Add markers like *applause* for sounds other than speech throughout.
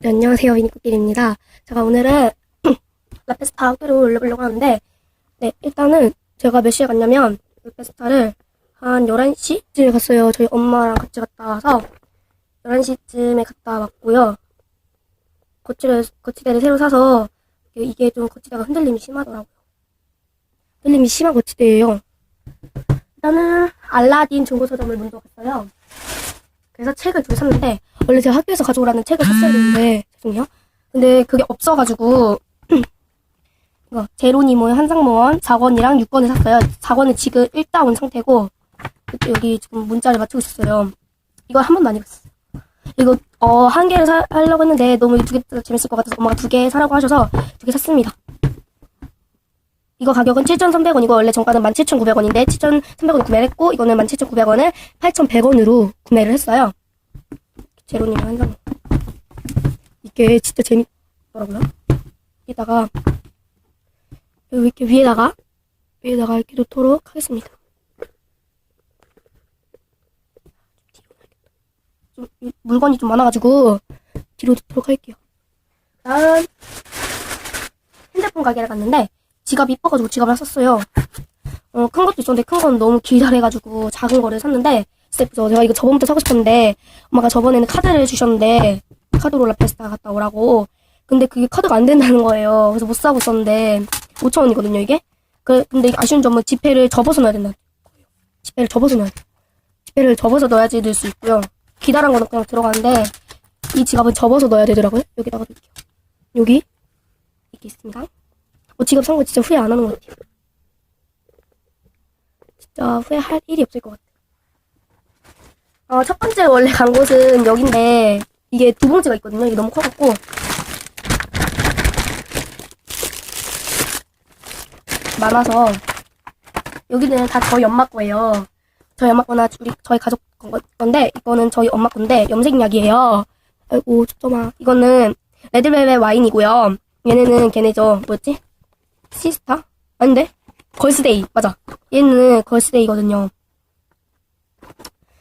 네, 안녕하세요. 이니코길입니다. 제가 오늘은 *clears throat* 라페스타 학교를 올려보려고 하는데, 네, 일단은 제가 몇 시에 갔냐면, 라페스타를 한 11시쯤에 갔어요. 저희 엄마랑 같이 갔다 와서, 11시쯤에 갔다 왔고요. 거치를, 거치대를 새로 사서, 이게 좀 거치대가 흔들림이 심하더라고요. 흔들림이 심한 거치대예요. 일단은 알라딘 중고 서점을 먼저 갔어요. 그래서 책을 두개 샀는데 원래 제가 학교에서 가져오라는 책을 샀어야 되는데 죄송해요. 근데 그게 없어가지고 *clears throat* 이거 제로니모의 한상모원 4권이랑 6권을 샀어요. 4권은 지금 읽다 온 상태고 여기 지금 문자를 맞추고 있었어요. 이거 한 번도 안 읽었어요. 이거 어, 한 개를 사, 하려고 했는데 너무 두 개 재밌을 것 같아서 엄마가 두 개 사라고 하셔서 두 개 샀습니다. 이거 가격은 7,300원이고 원래 정가는 17,900원인데 7,300원 구매를 했고 이거는 17,900원을 8,100원으로 구매를 했어요. 제로님 한상 이게 진짜 재밌더라고요. 여기다가 여기 이렇게 위에다가 위에다가 이렇게 놓도록 하겠습니다. 좀 이- 물건이 좀 많아가지고 뒤로 놓도록 할게요. 다음 핸드폰 가게를 갔는데 지갑이 이뻐가지고 지갑을 샀어요. 어, 큰 것도 있었는데 큰 건 너무 길다래가지고 작은 거를 샀는데 진짜 예쁘죠. 제가 이거 저번부터 사고 싶었는데 엄마가 저번에는 카드를 주셨는데 카드로 라페스타 갔다 오라고 근데 그게 카드가 안 된다는 거예요. 그래서 못 사고 있었는데 5천 원이거든요 이게. 그, 근데 아쉬운 점은 지폐를 접어서 넣어야 거예요. 지폐를 접어서 넣어야 돼요. 지폐를 접어서 넣어야지 넣을 수 있고요. 기다란 거는 그냥 들어가는데 이 지갑은 접어서 넣어야 되더라고요. 여기다가 넣을게요. 여기 이렇게 있습니다. 어, 지갑 산 거 진짜 후회 안 하는 것 같아요. 진짜 후회할 일이 없을 것 같아요. 어, 첫 번째 원래 간 곳은 여긴데, 이게 두 봉지가 있거든요. 이게 너무 커갖고. 많아서, 여기는 다 저희 엄마 거예요. 저희 엄마 거나 우리, 저희 가족 건- 건데, 이거는 저희 엄마 건데, 염색약이에요. 아이고, 초점아. 이거는 레드벨벳 와인이고요. 얘네는 걔네죠. 뭐였지? 시스타? 아닌데? 걸스데이. 맞아. 얘는 걸스데이거든요.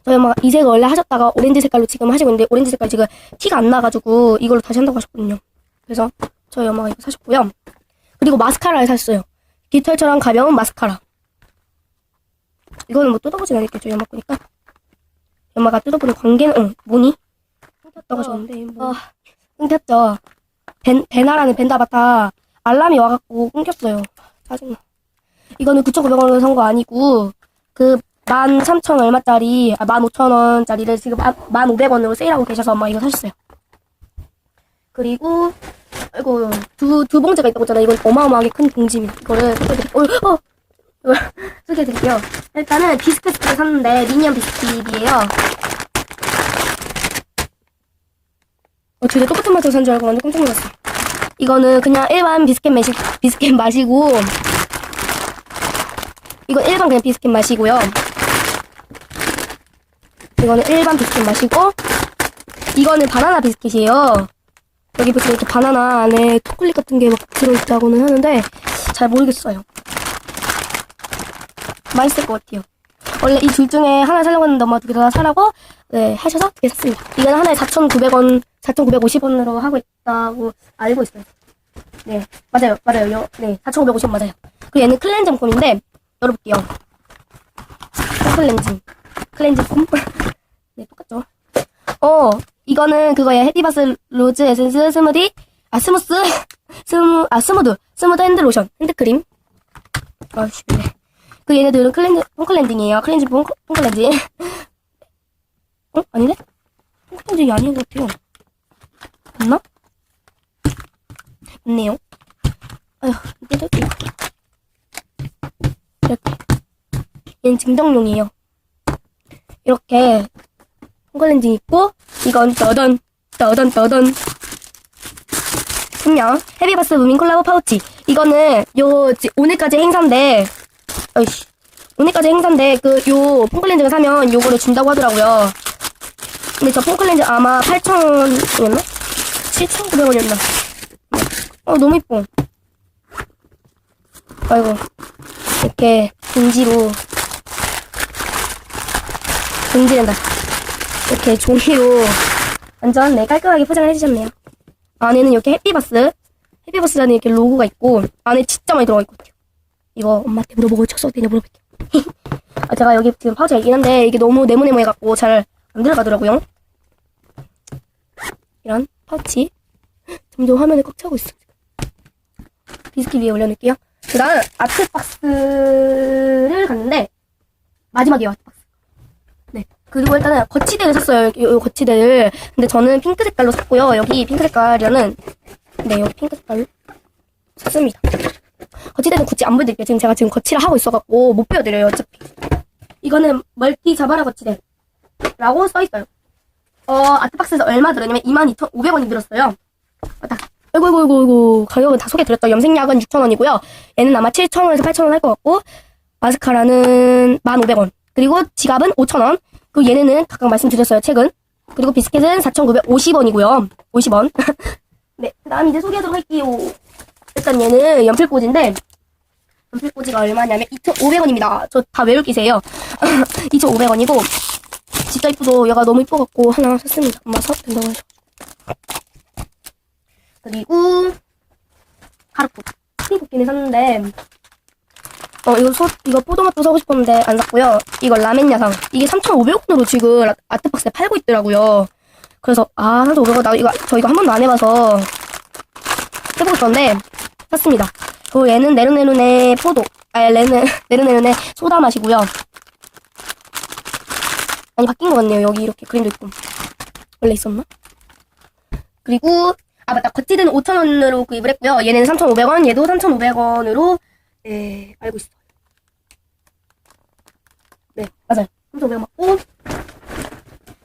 저희 엄마가 이 색을 원래 하셨다가 오렌지 색깔로 지금 하시고 있는데 오렌지 색깔 지금 티가 안 나가지고 이걸로 다시 한다고 하셨거든요. 그래서 저희 엄마가 이거 사셨고요. 그리고 마스카라를 샀어요. 깃털처럼 가벼운 마스카라. 이거는 뭐 뜯어보진. 저희 엄마 거니까. 엄마가 뜯어보는 관계는 응, 뭐니? 끊겼다고 하셨는데 뭐. 아, 끊겼죠. 벤, 베나라는 벤다바타 알람이 와갖고 끊겼어요. 짜증나. 이거는 9,900원으로 산 거 아니고 그 13,000 얼마짜리, 아, 15,000원짜리를 지금 1,500원으로 세일하고 계셔서 엄마 이거 사셨어요. 그리고, 아이고, 두, 두 봉지가 있다고 했잖아요. 이건 어마어마하게 큰 봉지입니다. 이거를 소개해드릴게요. 어, 어! *laughs* 소개해드릴게요. 일단은 비스켓을 샀는데, 미니언 비스킷이에요. 어, 진짜 똑같은 맛을 산줄 알고 완전 깜짝 놀랐어. 이거는 그냥 일반 비스켓 마시, 비스켓 마시고, 이건 일반 그냥 비스켓 마시고요. 이거는 일반 비스켓 마시고, 이거는 바나나 비스켓이에요. 여기 보시면 이렇게 바나나 안에 초콜릿 같은 게 막 들어있다고는 하는데, 잘 모르겠어요. 맛있을 것 같아요. 원래 이 둘 중에 하나 사려고 했는데 엄마 두개 다 사라고, 네, 하셔서 두 개 샀습니다. 이거는 하나에 4,900원, 4,950원으로 하고 있다고 알고 있어요. 네, 맞아요, 맞아요. 요, 네, 4,550원 맞아요. 그리고 얘는 클렌징 폼인데, 열어볼게요. 클렌징. 클렌징 폼? *laughs* 네, 똑같죠. 어, 이거는 그거예요. 헤디바스 로즈 에센스 스무디, 아, 스무스, *laughs* 스무, 아, 스무드, 스무드 핸드 로션, 핸드 크림. 아씨, 네. 그 얘네들은 클렌징, 폼클렌징이에요. 클렌징 폼, 폼클렌징. 어? 아니네? 폼클렌징이 아닌 것 같아요. 맞나? 맞네요. 아휴, 뜯을게요. 이렇게. 얘는 증정용이에요. 이렇게 홈클렌징 있고 이건 떠던 떠던 떠던 안녕 헤비바스 무민 콜라보 파우치 이거는 요 지- 오늘까지 행사인데 어이씨 오늘까지 행사인데 그 요 폼클렌징을 사면 요거를 준다고 하더라고요 근데 저 폼클렌징 아마 8,000원이었나? 7,900원이었나? 어 너무 이뻐 아이고 이렇게 봉지로 봉지된다 이렇게 종이로 완전 네, 깔끔하게 포장을 해주셨네요 안에는 이렇게 해피버스, 해피버스라는 이렇게 로고가 있고, 안에 진짜 많이 들어가 있거든요. 이거 엄마한테 물어보고 쳤어도 되냐 물어볼게요. 아, 제가 여기 지금 파우치가 있긴 한데, 이게 너무 네모네모 해갖고 잘 안 들어가더라고요. 이런 파우치. *gasps* 점점 화면에 꽉 차고 있어. 비스킷 위에 올려놓을게요. 그 다음, 아트박스를 갔는데, 마지막이에요, 아트박스. 네. 그리고 일단은 거치대를 샀어요, 요, 요 거치대를. 근데 저는 핑크 색깔로 샀고요. 여기 핑크 색깔이라는, 네, 여기 핑크 색깔로 샀습니다. 거치대는 굳이 안 보여드릴게요. 지금 제가 지금 거치를 하고 있어갖고 못 보여드려요, 어차피. 이거는 멀티 자바라 거치대. 라고 써있어요. 어, 아트박스에서 얼마 들었냐면 22,500원이 들었어요. 맞다. 아이고, 아이고, 아이고, 아이고. 가격은 다 소개드렸죠. 염색약은 6,000원이고요. 얘는 아마 7,000원에서 8,000원 할 것 같고, 마스카라는 1,500원. 그리고 지갑은 5,000원. 그리고 얘네는 각각 말씀드렸어요. 책은. 그리고 비스켓은 4,950원이고요. 50원. *laughs* 네. 그 다음 이제 소개하도록 할게요. 일단 얘는 연필꽂이인데, 연필꽂이가 얼마냐면 2,500원입니다. 저 다 외울 기세예요. 2,500원이고, 진짜 이쁘도 얘가 너무 이뻐갖고 하나 샀습니다. 엄마 사도 된다고 해서. 그리고 가루국. 크림쿠키는 샀는데 어 이거 소 이거 포도맛도 사고 싶었는데 안 샀고요. 이거 라멘 야상. 이게 3,500원으로 지금 라- 아트박스에 팔고 있더라고요. 그래서 아 3,500원 나 이거 저 이거 한 번도 안 해봐서 해보고 싶었는데 샀습니다. 그리고 얘는 네르네르네 포도. 아 레네 네르네르네 *laughs* 소다 맛이고요. 많이 바뀐 것 같네요. 여기 이렇게 그림도 있고. 원래 있었나? 그리고, 아, 맞다. 거치대는 5,000원으로 구입을 했고요. 얘는 3,500원, 얘도 3,500원으로, 네, 알고 있어요. 네, 맞아요. 3,500원 맞고,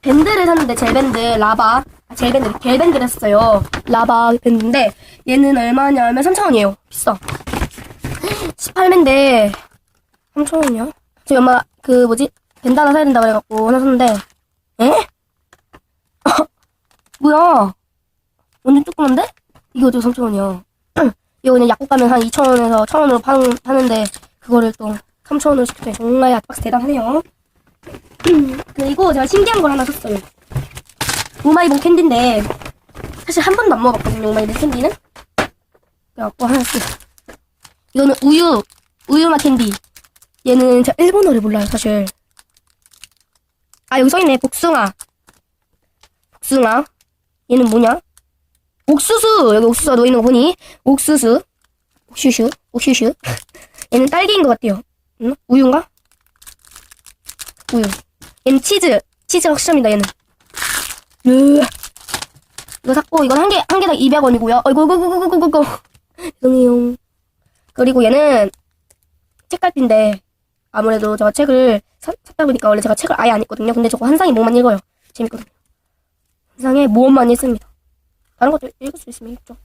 밴드를 샀는데, 젤밴드, 라바. 아, 젤밴드, 겔밴드를 샀어요. 라바 밴드인데, 얘는 얼마냐면 3,000원이에요. 비싸. 18맨데, 3,000원이야? 저희 엄마, 그, 뭐지? 밴드 하나 사야 된다 그래갖고 하나 샀는데 에? *laughs* 뭐야 완전 조그만데? 이게 어떻게 3,000원이야 *clears throat* 이거 그냥 약국 가면 한 2,000원에서 1,000원으로 파는, 파는데 그거를 또 3,000원으로 시켰어요 정말 아트박스 대단하네요 *clears throat* 그리고 제가 신기한 걸 하나 샀어요 우마이봉 캔디인데 사실 한 번도 안 먹어봤거든요 우마이봉 캔디는 그래갖고 하나 샀어요 이거는 우유 우유맛 캔디 얘는 제가 일본어를 몰라요 사실 아, 여기 써있네. 복숭아. 복숭아. 얘는 뭐냐? 옥수수. 여기 옥수수가 놓이는 거 보니. 옥수수. 옥슈슈. 옥슈슈. *laughs* 얘는 딸기인 것 같아요. 응? 우유인가? 우유. 얘는 치즈. 치즈 확실합니다, 얘는. 으. 이거 샀고, 이건 한 개, 한 개당 200원이고요. 어이구, 어이구. 죄송해요. 그리고 얘는 책갈피인데, 아무래도 제가 책을 사, 샀다 보니까 원래 제가 책을 아예 안 읽거든요. 근데 저거 한상의 모험만 읽어요. 재밌거든요. 한상의 모험만 읽습니다. 다른 것도 읽을 수 있으면 읽죠.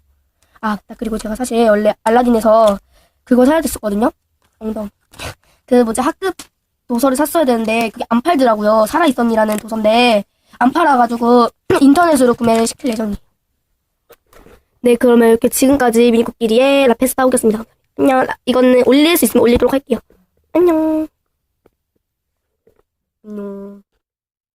아. 그리고 제가 사실 원래 알라딘에서 그거 사야 됐었거든요. 엉덩. *laughs* 그 뭐지 학급 도서를 샀어야 되는데 그게 안 팔더라고요. 살아있었니라는 도서인데 안 팔아가지고 *clears throat* 인터넷으로 구매를 시킬 예정이에요. 네, 그러면 이렇게 지금까지 미니코끼리의 라페스타 오겠습니다. 안녕. 라- 이거는 올릴 수 있으면 올리도록 할게요. 안녕. 안녕.